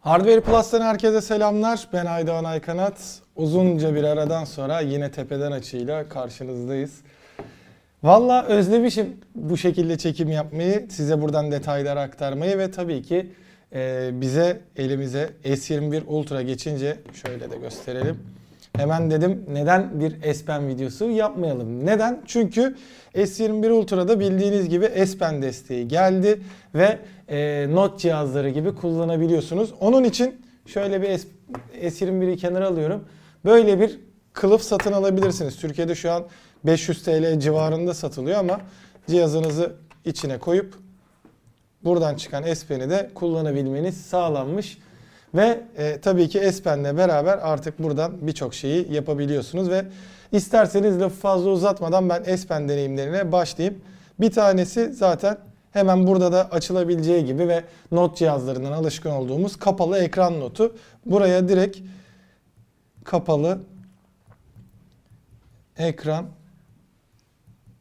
Hardware Plus'tan herkese selamlar. Ben Aydoğan Aykanat. Uzunca bir aradan sonra yine tepeden açıyla karşınızdayız. Valla özlemişim bu şekilde çekim yapmayı, size buradan detayları aktarmayı ve tabii ki e, bize elimize S21 Ultra geçince şöyle de gösterelim. Hemen dedim neden bir S Pen videosu yapmayalım? Neden? Çünkü S21 Ultra'da bildiğiniz gibi S Pen desteği geldi ve e, not cihazları gibi kullanabiliyorsunuz. Onun için şöyle bir S, S21'i kenara alıyorum. Böyle bir kılıf satın alabilirsiniz. Türkiye'de şu an 500 TL civarında satılıyor ama cihazınızı içine koyup buradan çıkan S Pen'i de kullanabilmeniz sağlanmış. Ve e, tabii ki S Pen'le beraber artık buradan birçok şeyi yapabiliyorsunuz ve isterseniz lafı fazla uzatmadan ben S Pen deneyimlerine başlayayım. Bir tanesi zaten hemen burada da açılabileceği gibi ve not cihazlarından alışkın olduğumuz kapalı ekran notu. Buraya direkt kapalı ekran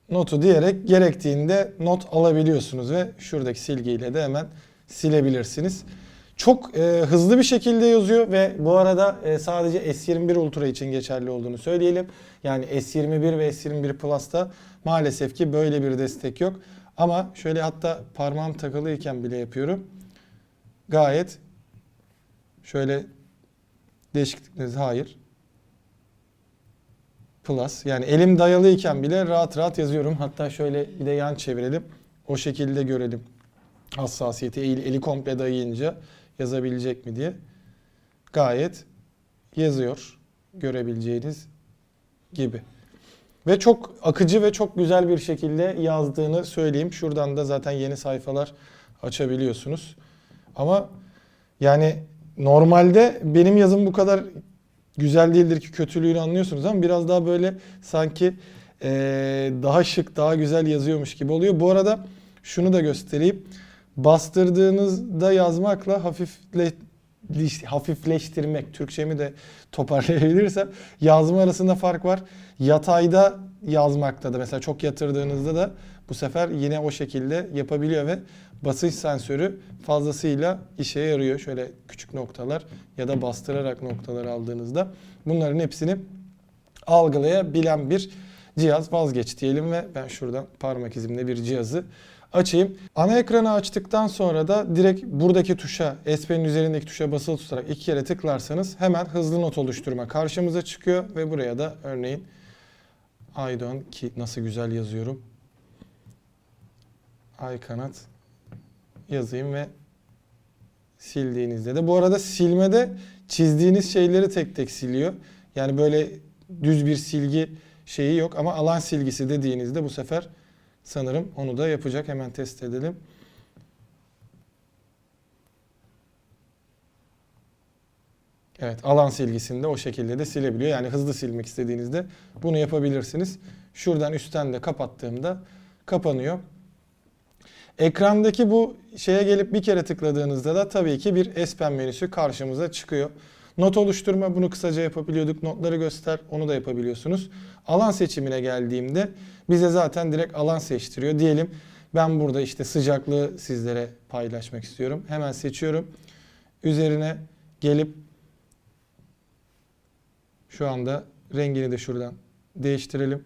notu diyerek gerektiğinde not alabiliyorsunuz ve şuradaki silgiyle de hemen silebilirsiniz. Çok e, hızlı bir şekilde yazıyor ve bu arada e, sadece S21 Ultra için geçerli olduğunu söyleyelim. Yani S21 ve S21 Plus'ta maalesef ki böyle bir destek yok. Ama şöyle hatta parmağım takılıyken bile yapıyorum. Gayet şöyle değişiklikleriniz hayır. Plus yani elim dayalıyken bile rahat rahat yazıyorum. Hatta şöyle bir de yan çevirelim. O şekilde görelim hassasiyeti. El, eli komple dayayınca yazabilecek mi diye. Gayet yazıyor. Görebileceğiniz gibi. Ve çok akıcı ve çok güzel bir şekilde yazdığını söyleyeyim. Şuradan da zaten yeni sayfalar açabiliyorsunuz. Ama yani normalde benim yazım bu kadar güzel değildir ki kötülüğünü anlıyorsunuz ama biraz daha böyle sanki eee, daha şık, daha güzel yazıyormuş gibi oluyor. Bu arada şunu da göstereyim. Bastırdığınızda yazmakla hafifle hafifleştirmek, Türkçemi de toparlayabilirsem yazma arasında fark var. Yatayda yazmakta da mesela çok yatırdığınızda da bu sefer yine o şekilde yapabiliyor ve basınç sensörü fazlasıyla işe yarıyor. Şöyle küçük noktalar ya da bastırarak noktaları aldığınızda bunların hepsini algılayabilen bir cihaz vazgeç diyelim ve ben şuradan parmak izimle bir cihazı açayım. Ana ekranı açtıktan sonra da direkt buradaki tuşa, S Pen'in üzerindeki tuşa basılı tutarak iki kere tıklarsanız hemen hızlı not oluşturma karşımıza çıkıyor ve buraya da örneğin Aydon ki nasıl güzel yazıyorum. Ay kanat yazayım ve sildiğinizde de. Bu arada silmede çizdiğiniz şeyleri tek tek siliyor. Yani böyle düz bir silgi şeyi yok ama alan silgisi dediğinizde bu sefer sanırım onu da yapacak. Hemen test edelim. Evet alan silgisini de o şekilde de silebiliyor. Yani hızlı silmek istediğinizde bunu yapabilirsiniz. Şuradan üstten de kapattığımda kapanıyor. Ekrandaki bu şeye gelip bir kere tıkladığınızda da tabii ki bir S Pen menüsü karşımıza çıkıyor. Not oluşturma bunu kısaca yapabiliyorduk. Notları göster onu da yapabiliyorsunuz. Alan seçimine geldiğimde bize zaten direkt alan seçtiriyor. Diyelim ben burada işte sıcaklığı sizlere paylaşmak istiyorum. Hemen seçiyorum. Üzerine gelip şu anda rengini de şuradan değiştirelim.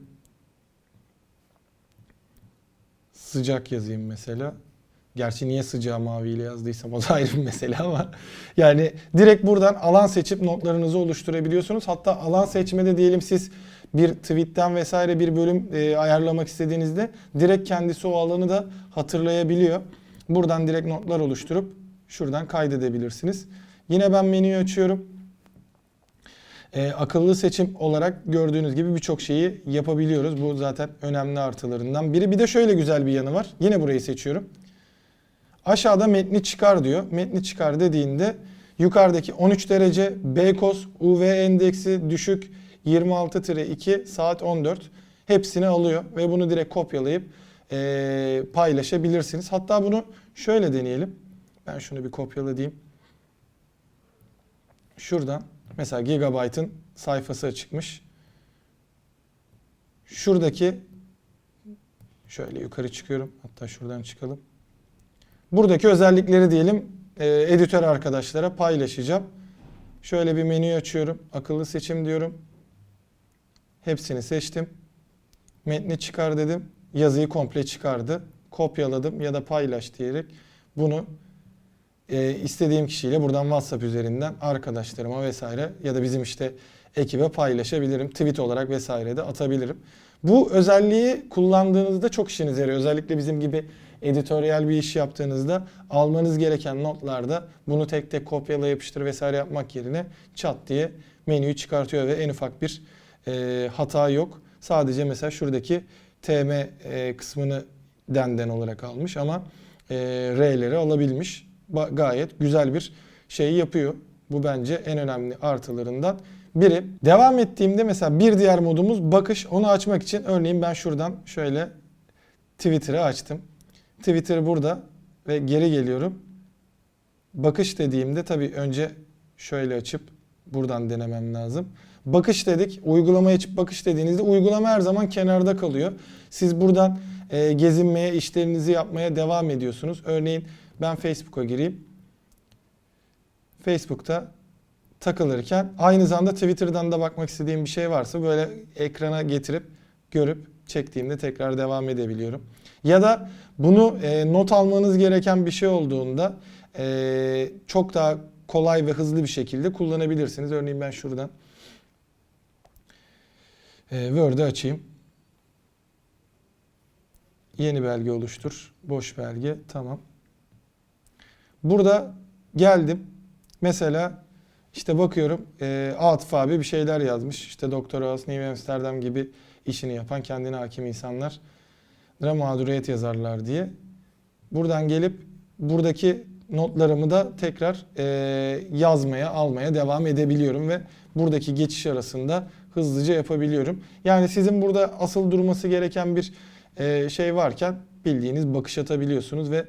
Sıcak yazayım mesela. Gerçi niye sıcağı maviyle yazdıysam o da ayrı bir mesele ama yani direkt buradan alan seçip notlarınızı oluşturabiliyorsunuz. Hatta alan seçmede diyelim siz bir tweetten vesaire bir bölüm e, ayarlamak istediğinizde direkt kendisi o alanı da hatırlayabiliyor. Buradan direkt notlar oluşturup şuradan kaydedebilirsiniz. Yine ben menüyü açıyorum. E, akıllı seçim olarak gördüğünüz gibi birçok şeyi yapabiliyoruz. Bu zaten önemli artılarından biri. Bir de şöyle güzel bir yanı var. Yine burayı seçiyorum. Aşağıda metni çıkar diyor. Metni çıkar dediğinde yukarıdaki 13 derece Beykoz UV endeksi düşük 26-2 saat 14 hepsini alıyor ve bunu direkt kopyalayıp e, paylaşabilirsiniz. Hatta bunu şöyle deneyelim. Ben şunu bir kopyalayayım. Şuradan mesela Gigabyte'ın sayfası çıkmış. Şuradaki şöyle yukarı çıkıyorum. Hatta şuradan çıkalım. Buradaki özellikleri diyelim e, editör arkadaşlara paylaşacağım. Şöyle bir menü açıyorum. Akıllı seçim diyorum. Hepsini seçtim. Metni çıkar dedim. Yazıyı komple çıkardı. Kopyaladım ya da paylaş diyerek bunu e, istediğim kişiyle buradan WhatsApp üzerinden arkadaşlarıma vesaire ya da bizim işte ekibe paylaşabilirim. Tweet olarak vesaire de atabilirim. Bu özelliği kullandığınızda çok işinize yarıyor. Özellikle bizim gibi editoryal bir iş yaptığınızda almanız gereken notlarda bunu tek tek kopyala yapıştır vesaire yapmak yerine çat diye menüyü çıkartıyor ve en ufak bir e, hata yok. Sadece mesela şuradaki TM e, kısmını denden olarak almış ama e, R'leri alabilmiş. Ba- gayet güzel bir şey yapıyor. Bu bence en önemli artılarından biri. Devam ettiğimde mesela bir diğer modumuz bakış. Onu açmak için örneğin ben şuradan şöyle Twitter'ı açtım. Twitter burada ve geri geliyorum. Bakış dediğimde tabii önce şöyle açıp buradan denemem lazım. Bakış dedik. Uygulamaya açıp bakış dediğinizde uygulama her zaman kenarda kalıyor. Siz buradan e, gezinmeye, işlerinizi yapmaya devam ediyorsunuz. Örneğin ben Facebook'a gireyim. Facebook'ta takılırken aynı zamanda Twitter'dan da bakmak istediğim bir şey varsa böyle ekrana getirip görüp çektiğimde tekrar devam edebiliyorum. Ya da bunu e, not almanız gereken bir şey olduğunda e, çok daha kolay ve hızlı bir şekilde kullanabilirsiniz. Örneğin ben şuradan e, Word'ü açayım. Yeni belge oluştur. Boş belge. Tamam. Burada geldim. Mesela işte bakıyorum e, Atıf abi bir şeyler yazmış. İşte Doktor Oz, New Amsterdam gibi işini yapan kendine hakim insanlar mağduriyet yazarlar diye. Buradan gelip buradaki notlarımı da tekrar e, yazmaya, almaya devam edebiliyorum ve buradaki geçiş arasında hızlıca yapabiliyorum. Yani sizin burada asıl durması gereken bir e, şey varken bildiğiniz bakış atabiliyorsunuz ve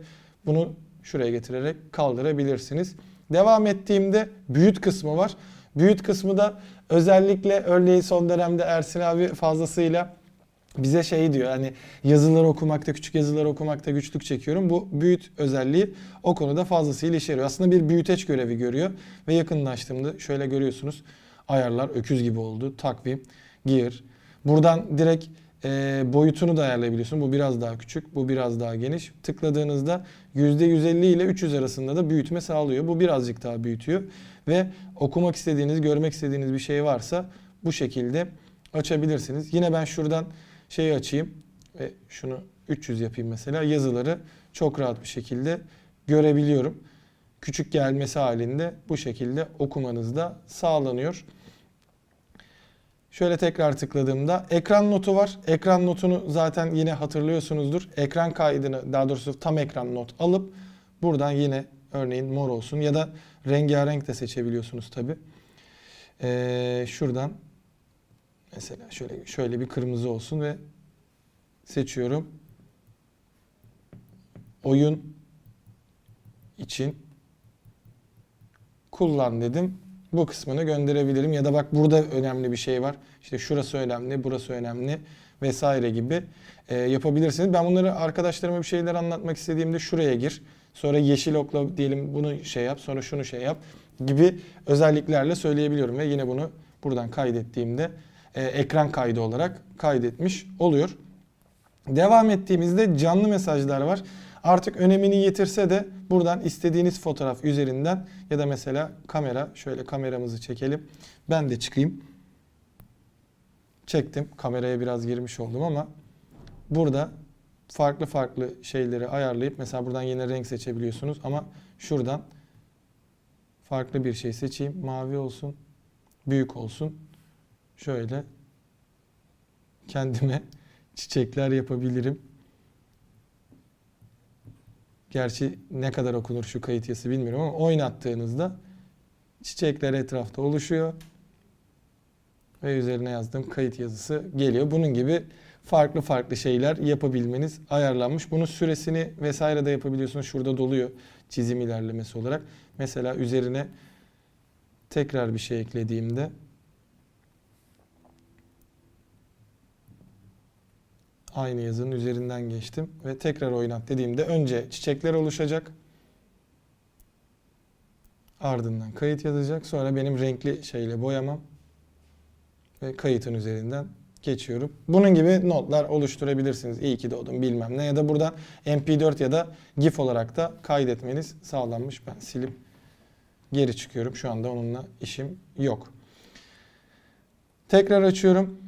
bunu şuraya getirerek kaldırabilirsiniz. Devam ettiğimde büyüt kısmı var. Büyüt kısmı da özellikle örneğin son dönemde Ersin abi fazlasıyla bize şey diyor hani yazıları okumakta, küçük yazıları okumakta güçlük çekiyorum. Bu büyüt özelliği o konuda fazlasıyla işe yarıyor. Aslında bir büyüteç görevi görüyor ve yakınlaştığımda şöyle görüyorsunuz ayarlar öküz gibi oldu. Takvim, gear. Buradan direkt e, boyutunu da ayarlayabiliyorsun. Bu biraz daha küçük, bu biraz daha geniş. Tıkladığınızda %150 ile 300 arasında da büyütme sağlıyor. Bu birazcık daha büyütüyor. Ve okumak istediğiniz, görmek istediğiniz bir şey varsa bu şekilde açabilirsiniz. Yine ben şuradan şeyi açayım ve şunu 300 yapayım mesela. Yazıları çok rahat bir şekilde görebiliyorum. Küçük gelmesi halinde bu şekilde okumanız da sağlanıyor. Şöyle tekrar tıkladığımda ekran notu var. Ekran notunu zaten yine hatırlıyorsunuzdur. Ekran kaydını daha doğrusu tam ekran not alıp buradan yine örneğin mor olsun ya da rengarenk de seçebiliyorsunuz tabi. Ee, şuradan mesela şöyle şöyle bir kırmızı olsun ve seçiyorum. Oyun için kullan dedim bu kısmını gönderebilirim. Ya da bak burada önemli bir şey var. İşte şurası önemli, burası önemli vesaire gibi e, yapabilirsiniz. Ben bunları arkadaşlarıma bir şeyler anlatmak istediğimde şuraya gir. Sonra yeşil okla diyelim bunu şey yap, sonra şunu şey yap gibi özelliklerle söyleyebiliyorum. Ve yine bunu buradan kaydettiğimde e, ekran kaydı olarak kaydetmiş oluyor. Devam ettiğimizde canlı mesajlar var. Artık önemini yitirse de buradan istediğiniz fotoğraf üzerinden ya da mesela kamera şöyle kameramızı çekelim. Ben de çıkayım. Çektim. Kameraya biraz girmiş oldum ama burada farklı farklı şeyleri ayarlayıp mesela buradan yine renk seçebiliyorsunuz ama şuradan farklı bir şey seçeyim. Mavi olsun, büyük olsun. Şöyle kendime çiçekler yapabilirim. Gerçi ne kadar okunur şu kayıt yazısı bilmiyorum ama oynattığınızda çiçekler etrafta oluşuyor. Ve üzerine yazdığım kayıt yazısı geliyor. Bunun gibi farklı farklı şeyler yapabilmeniz ayarlanmış. Bunun süresini vesaire de yapabiliyorsunuz. Şurada doluyor çizim ilerlemesi olarak. Mesela üzerine tekrar bir şey eklediğimde aynı yazının üzerinden geçtim ve tekrar oynat dediğimde önce çiçekler oluşacak. Ardından kayıt yazacak. Sonra benim renkli şeyle boyamam. Ve kayıtın üzerinden geçiyorum. Bunun gibi notlar oluşturabilirsiniz. İyi ki doğdum bilmem ne. Ya da buradan MP4 ya da GIF olarak da kaydetmeniz sağlanmış. Ben silip geri çıkıyorum. Şu anda onunla işim yok. Tekrar açıyorum.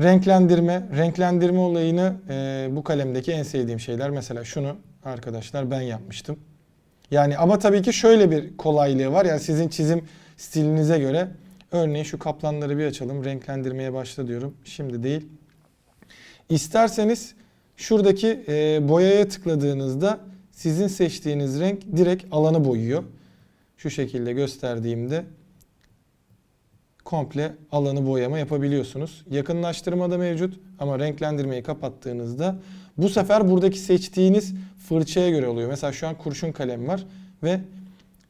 Renklendirme. Renklendirme olayını e, bu kalemdeki en sevdiğim şeyler. Mesela şunu arkadaşlar ben yapmıştım. Yani ama tabii ki şöyle bir kolaylığı var. Yani sizin çizim stilinize göre örneğin şu kaplanları bir açalım. Renklendirmeye başla diyorum. Şimdi değil. İsterseniz şuradaki e, boyaya tıkladığınızda sizin seçtiğiniz renk direkt alanı boyuyor. Şu şekilde gösterdiğimde komple alanı boyama yapabiliyorsunuz. Yakınlaştırma da mevcut ama renklendirmeyi kapattığınızda bu sefer buradaki seçtiğiniz fırçaya göre oluyor. Mesela şu an kurşun kalem var ve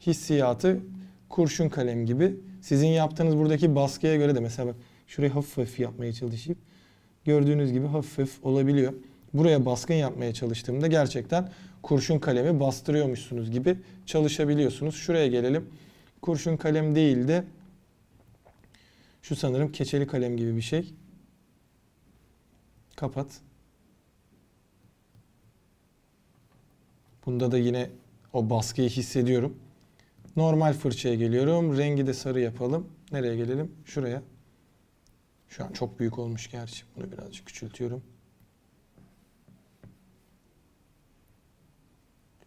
hissiyatı kurşun kalem gibi. Sizin yaptığınız buradaki baskıya göre de mesela bak şurayı hafif hafif yapmaya çalışayım. Gördüğünüz gibi hafif hafif olabiliyor. Buraya baskın yapmaya çalıştığımda gerçekten kurşun kalemi bastırıyormuşsunuz gibi çalışabiliyorsunuz. Şuraya gelelim. Kurşun kalem değil de şu sanırım keçeli kalem gibi bir şey. Kapat. Bunda da yine o baskıyı hissediyorum. Normal fırçaya geliyorum. Rengi de sarı yapalım. Nereye gelelim? Şuraya. Şu an çok büyük olmuş gerçi. Bunu birazcık küçültüyorum.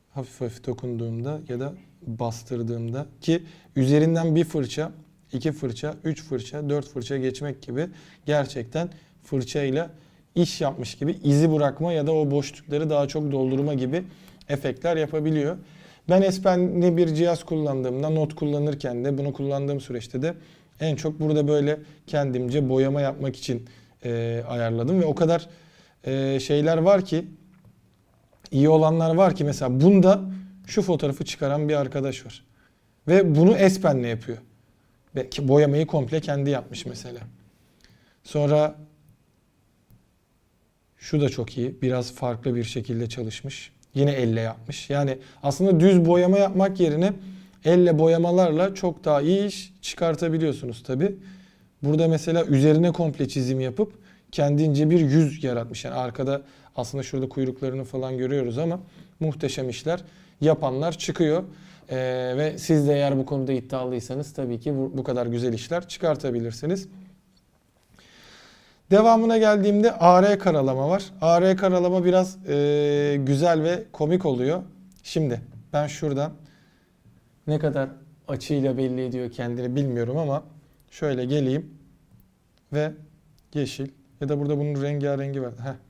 Hafif hafif dokunduğumda ya da bastırdığımda ki üzerinden bir fırça, iki fırça, üç fırça, dört fırça geçmek gibi gerçekten fırçayla iş yapmış gibi izi bırakma ya da o boşlukları daha çok doldurma gibi efektler yapabiliyor. Ben Espen'li bir cihaz kullandığımda, not kullanırken de bunu kullandığım süreçte de en çok burada böyle kendimce boyama yapmak için e, ayarladım ve o kadar e, şeyler var ki iyi olanlar var ki mesela bunda şu fotoğrafı çıkaran bir arkadaş var. Ve bunu Espen'le yapıyor. Boyamayı komple kendi yapmış mesela. Sonra şu da çok iyi. Biraz farklı bir şekilde çalışmış. Yine elle yapmış. Yani aslında düz boyama yapmak yerine elle boyamalarla çok daha iyi iş çıkartabiliyorsunuz tabi. Burada mesela üzerine komple çizim yapıp kendince bir yüz yaratmış. Yani arkada aslında şurada kuyruklarını falan görüyoruz ama muhteşem işler yapanlar çıkıyor. Ee, ve siz de eğer bu konuda iddialıysanız tabii ki bu, bu kadar güzel işler çıkartabilirsiniz. Devamına geldiğimde AR karalama var. AR karalama biraz e, güzel ve komik oluyor. Şimdi ben şuradan ne kadar açıyla belli ediyor kendini bilmiyorum ama şöyle geleyim ve yeşil ya da burada bunun rengarengi var. Heh.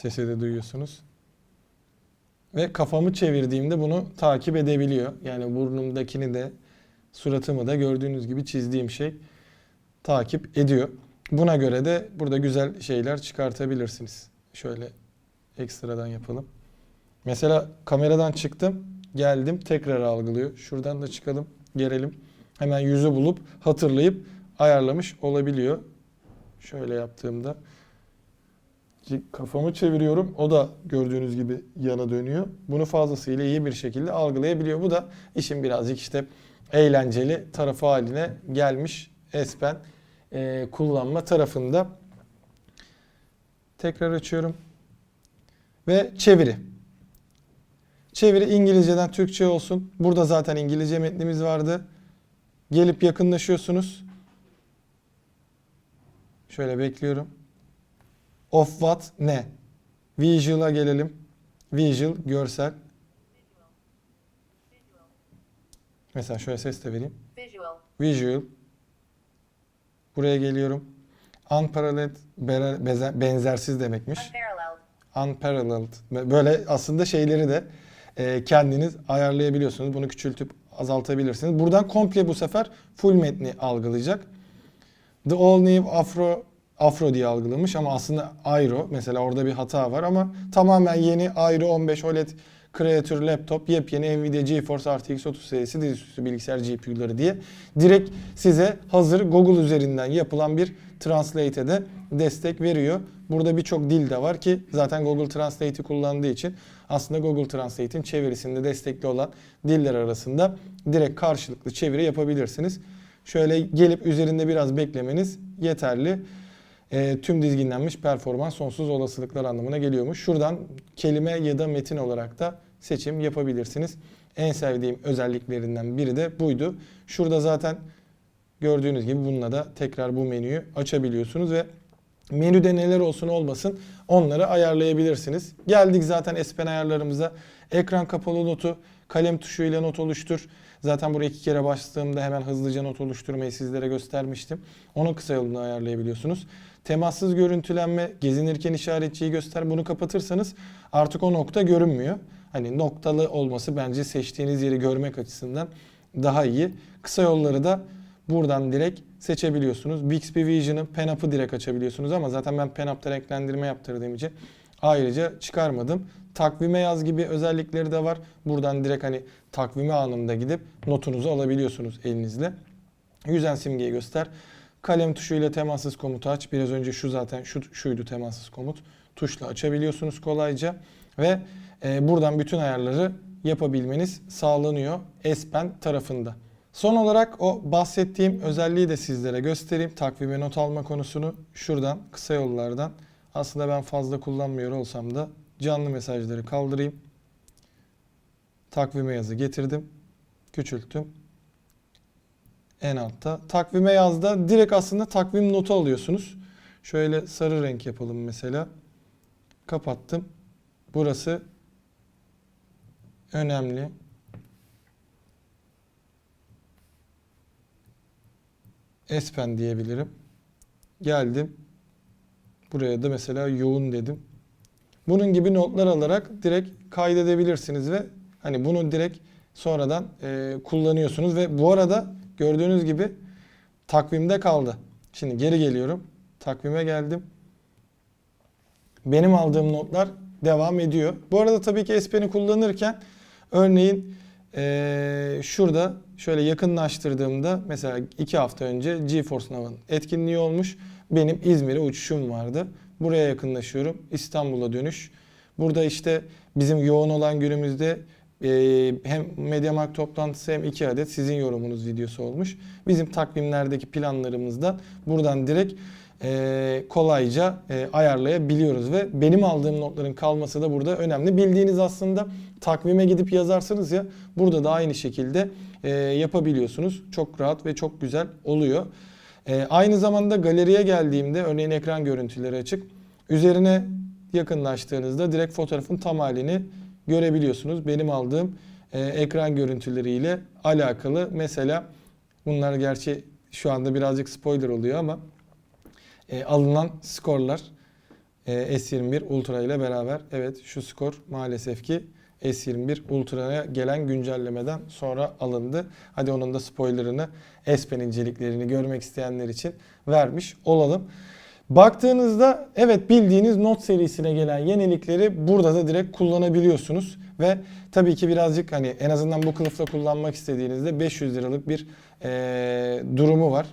Sesi de duyuyorsunuz. Ve kafamı çevirdiğimde bunu takip edebiliyor. Yani burnumdakini de suratımı da gördüğünüz gibi çizdiğim şey takip ediyor. Buna göre de burada güzel şeyler çıkartabilirsiniz. Şöyle ekstradan yapalım. Mesela kameradan çıktım, geldim tekrar algılıyor. Şuradan da çıkalım, gelelim. Hemen yüzü bulup hatırlayıp ayarlamış olabiliyor. Şöyle yaptığımda kafamı çeviriyorum. O da gördüğünüz gibi yana dönüyor. Bunu fazlasıyla iyi bir şekilde algılayabiliyor. Bu da işin birazcık işte eğlenceli tarafı haline gelmiş Espen e, kullanma tarafında. Tekrar açıyorum. Ve çeviri. Çeviri İngilizceden Türkçe olsun. Burada zaten İngilizce metnimiz vardı. Gelip yakınlaşıyorsunuz. Şöyle bekliyorum. Of what ne? Visual'a gelelim. Visual görsel. Mesela şöyle ses de vereyim. Visual. Visual. Buraya geliyorum. Unparalleled benzersiz demekmiş. Unparalleled. Unparalleled. Böyle aslında şeyleri de e, kendiniz ayarlayabiliyorsunuz. Bunu küçültüp azaltabilirsiniz. Buradan komple bu sefer full metni algılayacak. The All New Afro Afro diye algılamış ama aslında Airo. Mesela orada bir hata var ama tamamen yeni Airo 15 OLED Creator Laptop yepyeni Nvidia GeForce RTX 30 serisi dizüstü bilgisayar GPU'ları diye direkt size hazır Google üzerinden yapılan bir Translate'e de destek veriyor. Burada birçok dil de var ki zaten Google Translate'i kullandığı için aslında Google Translate'in çevirisinde destekli olan diller arasında direkt karşılıklı çeviri yapabilirsiniz. Şöyle gelip üzerinde biraz beklemeniz yeterli. E, tüm dizginlenmiş performans sonsuz olasılıklar anlamına geliyormuş. Şuradan kelime ya da metin olarak da seçim yapabilirsiniz. En sevdiğim özelliklerinden biri de buydu. Şurada zaten gördüğünüz gibi bununla da tekrar bu menüyü açabiliyorsunuz ve menüde neler olsun olmasın onları ayarlayabilirsiniz. Geldik zaten S Pen ayarlarımıza. Ekran kapalı notu, kalem tuşuyla not oluştur. Zaten buraya iki kere bastığımda hemen hızlıca not oluşturmayı sizlere göstermiştim. Onun kısa yolunu ayarlayabiliyorsunuz. Temassız görüntülenme, gezinirken işaretçiyi göster. Bunu kapatırsanız artık o nokta görünmüyor. Hani noktalı olması bence seçtiğiniz yeri görmek açısından daha iyi. Kısa yolları da buradan direkt seçebiliyorsunuz. Bixby Vision'ı, PenUp'ı direkt açabiliyorsunuz ama zaten ben PenUp'ta renklendirme yaptırdığım için ayrıca çıkarmadım. Takvime yaz gibi özellikleri de var. Buradan direkt hani takvime anında gidip notunuzu alabiliyorsunuz elinizle. Yüzen simgeyi göster. Kalem tuşuyla temassız komutu aç. Biraz önce şu zaten şu şuydu temassız komut. Tuşla açabiliyorsunuz kolayca ve e, buradan bütün ayarları yapabilmeniz sağlanıyor S Pen tarafında. Son olarak o bahsettiğim özelliği de sizlere göstereyim. Takvime not alma konusunu şuradan kısa yollardan aslında ben fazla kullanmıyor olsam da canlı mesajları kaldırayım. Takvime yazı getirdim. Küçülttüm. En altta. Takvime yazda direkt aslında takvim notu alıyorsunuz. Şöyle sarı renk yapalım mesela. Kapattım. Burası önemli. Espen diyebilirim. Geldim. Buraya da mesela yoğun dedim. Bunun gibi notlar alarak direkt kaydedebilirsiniz ve hani bunu direkt sonradan e, kullanıyorsunuz ve bu arada gördüğünüz gibi takvimde kaldı. Şimdi geri geliyorum. Takvime geldim. Benim aldığım notlar devam ediyor. Bu arada tabii ki S kullanırken örneğin e, şurada şöyle yakınlaştırdığımda mesela iki hafta önce GeForce Now'ın etkinliği olmuş. Benim İzmir'e uçuşum vardı. Buraya yakınlaşıyorum. İstanbul'a dönüş. Burada işte bizim yoğun olan günümüzde e, hem MediaMarkt toplantısı hem iki adet sizin yorumunuz videosu olmuş. Bizim takvimlerdeki planlarımızdan buradan direkt e, kolayca e, ayarlayabiliyoruz ve benim aldığım notların kalması da burada önemli. Bildiğiniz aslında takvime gidip yazarsınız ya burada da aynı şekilde e, yapabiliyorsunuz. Çok rahat ve çok güzel oluyor. E, aynı zamanda galeriye geldiğimde örneğin ekran görüntüleri açık. Üzerine yakınlaştığınızda direkt fotoğrafın tam halini görebiliyorsunuz. Benim aldığım e, ekran görüntüleriyle alakalı mesela bunlar gerçi şu anda birazcık spoiler oluyor ama e, alınan skorlar e, S21 Ultra ile beraber evet şu skor maalesef ki S21 Ultra'ya gelen güncellemeden sonra alındı. Hadi onun da spoilerını S Pen inceliklerini görmek isteyenler için vermiş olalım. Baktığınızda evet bildiğiniz Note serisine gelen yenilikleri burada da direkt kullanabiliyorsunuz ve tabii ki birazcık hani en azından bu kılıfla kullanmak istediğinizde 500 liralık bir e, durumu var.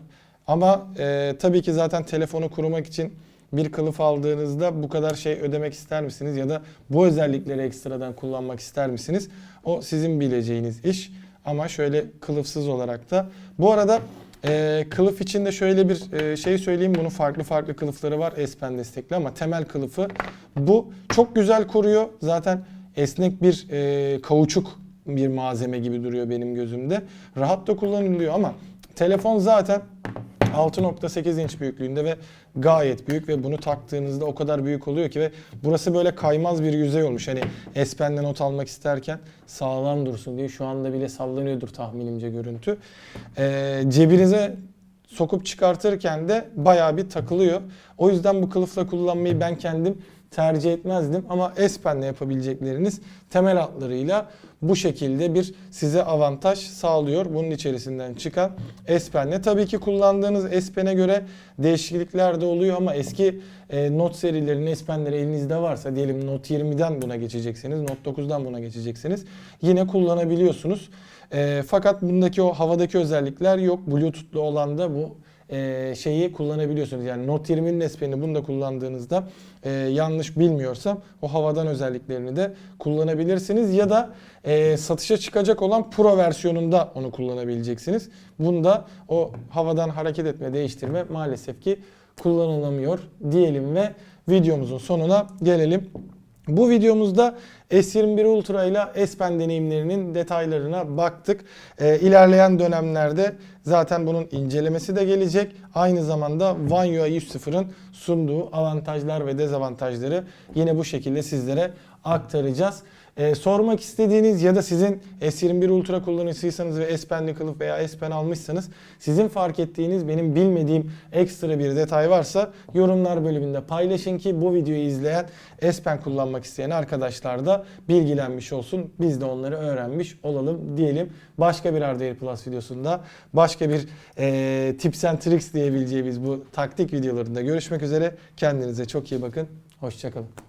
Ama e, tabii ki zaten telefonu kurmak için bir kılıf aldığınızda bu kadar şey ödemek ister misiniz ya da bu özellikleri ekstradan kullanmak ister misiniz? O sizin bileceğiniz iş. Ama şöyle kılıfsız olarak da. Bu arada e, kılıf içinde şöyle bir e, şey söyleyeyim. Bunun farklı farklı kılıfları var S Pen destekli ama temel kılıfı bu. Çok güzel koruyor. Zaten esnek bir e, kauçuk bir malzeme gibi duruyor benim gözümde. Rahat da kullanılıyor ama telefon zaten 6.8 inç büyüklüğünde ve gayet büyük ve bunu taktığınızda o kadar büyük oluyor ki ve burası böyle kaymaz bir yüzey olmuş. Hani S Pen'le not almak isterken sağlam dursun diye şu anda bile sallanıyordur tahminimce görüntü. Ee, cebinize sokup çıkartırken de bayağı bir takılıyor. O yüzden bu kılıfla kullanmayı ben kendim tercih etmezdim. Ama S Pen'le yapabilecekleriniz temel hatlarıyla bu şekilde bir size avantaj sağlıyor. Bunun içerisinden çıkan S Pen'le. Tabii ki kullandığınız S Pen'e göre değişiklikler de oluyor ama eski e, Note serilerinin S Pen'leri elinizde varsa diyelim Note 20'den buna geçeceksiniz, Note 9'dan buna geçeceksiniz. Yine kullanabiliyorsunuz. E, fakat bundaki o havadaki özellikler yok. Bluetooth'lu olan da bu e, şeyi kullanabiliyorsunuz. Yani Note 20'nin S bunu da kullandığınızda e, yanlış bilmiyorsam o havadan özelliklerini de kullanabilirsiniz. Ya da e, satışa çıkacak olan Pro versiyonunda onu kullanabileceksiniz. Bunda o havadan hareket etme, değiştirme maalesef ki kullanılamıyor diyelim ve videomuzun sonuna gelelim. Bu videomuzda S21 Ultra ile S Pen deneyimlerinin detaylarına baktık. Ee, ilerleyen dönemlerde zaten bunun incelemesi de gelecek. Aynı zamanda One UI 3.0'ın sunduğu avantajlar ve dezavantajları yine bu şekilde sizlere aktaracağız. Ee, sormak istediğiniz ya da sizin S21 Ultra kullanıcısıysanız ve S Pen'li kılıf veya S Pen almışsanız sizin fark ettiğiniz benim bilmediğim ekstra bir detay varsa yorumlar bölümünde paylaşın ki bu videoyu izleyen S Pen kullanmak isteyen arkadaşlar da bilgilenmiş olsun. Biz de onları öğrenmiş olalım diyelim. Başka bir Hardware Plus videosunda başka bir e, tips and tricks diyebileceğimiz bu taktik videolarında görüşmek üzere. Kendinize çok iyi bakın. Hoşçakalın.